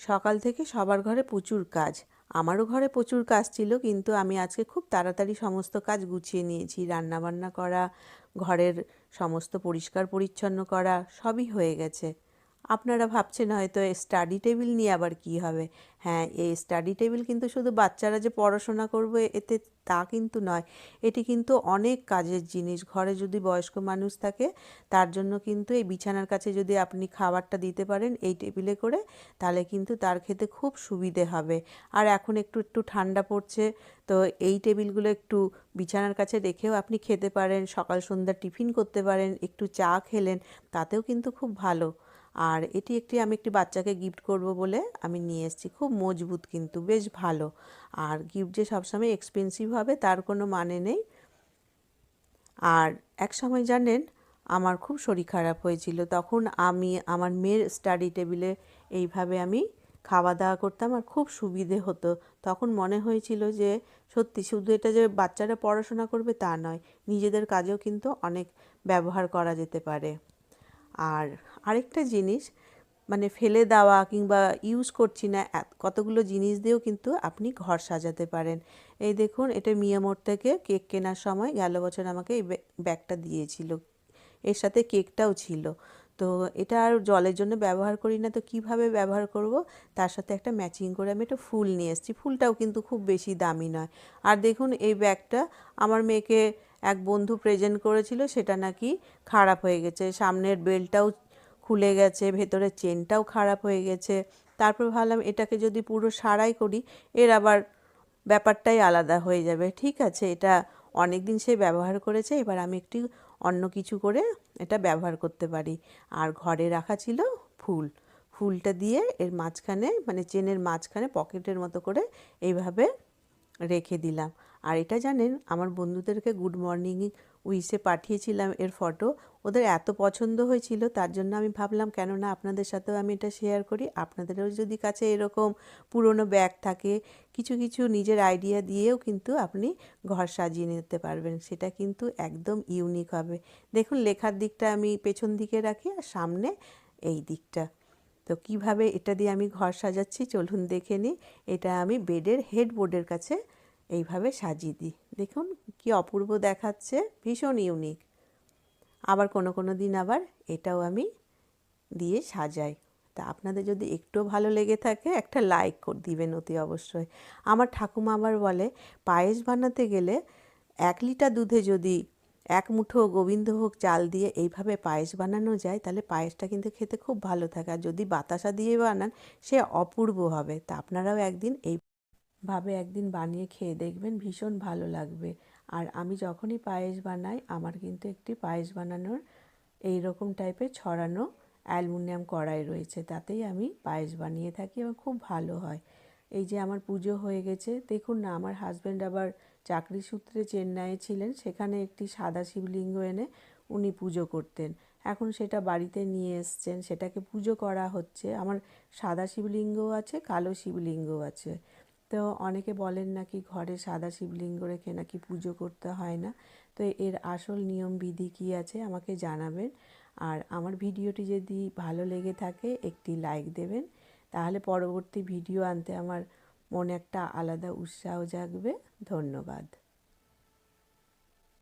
সকাল থেকে সবার ঘরে প্রচুর কাজ। আমারও ঘরে প্রচুর কাজ ছিল, কিন্তু আমি আজকে খুব তাড়াতাড়ি সমস্ত কাজ গুছিয়ে নিয়েছি। রান্নাবান্না করা, ঘরের সমস্ত পরিষ্কার পরিচ্ছন্ন করা, সবই হয়ে গেছে। আপনারা ভাবছেন হয়তো স্টাডি টেবিল নিয়ে আবার কি হবে? হ্যাঁ এই স্টাডি টেবিল কিন্তু শুধু বাচ্চারা যে পড়াশোনা করবে, এতে তা কিন্তু নয়। এটি কিন্তু অনেক কাজের জিনিস। ঘরে যদি বয়স্ক মানুষ থাকে, তার জন্য কিন্তু এই বিছানার কাছে যদি আপনি খাবারটা দিতে পারেন, এই টেবিলে করে, তাহলে কিন্তু তার খেতে খুব সুবিধে হবে। আর এখন একটু একটু ঠান্ডা পড়ছে, তো এই টেবিলগুলো একটু বিছানার কাছে রেখেও আপনি খেতে পারেন, সকাল সন্ধ্যা টিফিন করতে পারেন, একটু চা খেলেন, তাতেও কিন্তু খুব ভালো। আর এটি একটি, আমি একটি বাচ্চাকে গিফট করব বলে আমি নিয়ে এসেছি। খুব মজবুত কিন্তু, বেশ ভালো। আর গিফট যে সবসময় এক্সপেন্সিভ হবে, তার কোনো মানে নেই। আর এক সময় জানেন, আমার খুব শরীর খারাপ হয়েছিল। তখন আমি, আমার মেয়ের স্টাডি টেবিলে এইভাবে আমি খাওয়া দাওয়া করতাম আর খুব সুবিধে হতো। তখন মনে হয়েছিল যে, সত্যি শুধু এটা যে বাচ্চারা পড়াশোনা করবে তা নয়, নিজেদের কাজেও কিন্তু অনেক ব্যবহার করা যেতে পারে। আর আরেকটা জিনিস মানে ফেলে দেওয়া কিংবা ইউজ করছি না কতগুলো জিনিস দিয়েও কিন্তু আপনি ঘর সাজাতে পারেন। এই দেখুন, এটা মিয়ামোর থেকে কেক কেনার সময় গেল বছর আমাকে এই ব্যাগটা দিয়েছিল। এর সাথে কেকটাও ছিল। তো এটা আর জলের জন্য ব্যবহার করি না, তো কীভাবে ব্যবহার করব? তার সাথে একটা ম্যাচিং করে আমি একটা ফুল নিয়ে এসেছি। ফুলটাও কিন্তু খুব বেশি দামি নয়। আর দেখুন, এই ব্যাগটা আমার মেয়েকে এক বন্ধু প্রেজেন্ট করেছিল, সেটা নাকি খারাপ হয়ে গেছে। সামনের বেলটাও খুলে গেছে, ভেতরের চেনটাও খারাপ হয়ে গেছে। তারপর ভাবলাম, এটাকে যদি পুরো সারাই করি, এর আবার ব্যাপারটাই আলাদা হয়ে যাবে। ঠিক আছে, এটা অনেক দিন সে ব্যবহার করেছে, এবার আমি একটি অন্য কিছু করে এটা ব্যবহার করতে পারি। আর ঘরে রাখা ছিল ফুল। ফুলটা দিয়ে এর মাঝখানে মানে চেনের মাঝখানে পকেটের মতো করে এইভাবে রেখে দিলাম। আর এটা জানেন, আমার বন্ধুদেরকে গুড মর্নিং উইসে পাঠিয়েছিলাম এর ফটো ওদের এত পছন্দ হয়েছিল, তার জন্য আমি ভাবলাম, কেননা আপনাদের সাথেও আমি এটা শেয়ার করি। আপনাদেরও যদি কাছে এরকম পুরনো ব্যাগ থাকে, কিছু কিছু নিজের আইডিয়া দিয়েও কিন্তু আপনি ঘর সাজিয়ে নিতে পারবেন। সেটা কিন্তু একদম ইউনিক হবে। দেখুন, লেখার দিকটা আমি পেছন দিকে রাখি আর সামনে এই দিকটা। তো কীভাবে এটা দিয়ে আমি ঘর সাজাচ্ছি, চলুন দেখে নিই। এটা আমি বেডের হেডবোর্ডের কাছে এইভাবে সাজিয়ে দিই। দেখুন কি অপূর্ব দেখাচ্ছে, ভীষণ ইউনিক আবার কোনো কোনো দিন আবার এটাও আমি দিয়ে সাজাই। তা আপনাদের যদি একটু ভালো লেগে থাকে, একটা লাইক দিবেন অতি অবশ্যই। আমার ঠাকুমা আবার বলে, পায়েস বানাতে গেলে এক লিটার দুধে যদি এক মুঠো গোবিন্দভোগ চাল দিয়ে এইভাবে পায়েস বানানো যায়, তাহলে পায়েসটা কিন্তু খেতে খুব ভালো থাকে। আর যদি বাতাসা দিয়ে বানান, সে অপূর্ব হবে। তা আপনারাও একদিন এই ভাবে একদিন বানিয়ে খেয়ে দেখবেন ভীষণ ভালো লাগবে। আর আমি যখনই পায়েস বানাই, আমার কিন্তু একটি পায়েস বানানোর এই রকম টাইপের ছড়ানো অ্যালুমিনিয়াম কড়াই রয়েছে, তাতেই আমি পায়েস বানিয়ে থাকি এবং খুব ভালো হয়। এই যে আমার পুজো হয়ে গেছে, দেখুন না, আমার হাজব্যান্ড আবার চাকরি সূত্রে চেন্নাইয়ে ছিলেন, সেখানে একটি সাদা শিবলিঙ্গ এনে উনি পুজো করতেন। এখন সেটা বাড়িতে নিয়ে এসছেন, সেটাকে পুজো করা হচ্ছে। আমার সাদা শিবলিঙ্গও আছে, কালো শিবলিঙ্গও আছে। তো অনেকে বলেন নাকি ঘরে সাদা শিবলিঙ্গ রেখে নাকি পুজো করতে হয় না। তো এর আসল নিয়ম, বিধি কী আছে আমাকে জানাবেন। আর আমার ভিডিওটি যদি ভালো লেগে থাকে, একটি লাইক দেবেন। তাহলে পরবর্তী ভিডিও আনতে আমার মনে একটা আলাদা উৎসাহ জাগবে। ধন্যবাদ।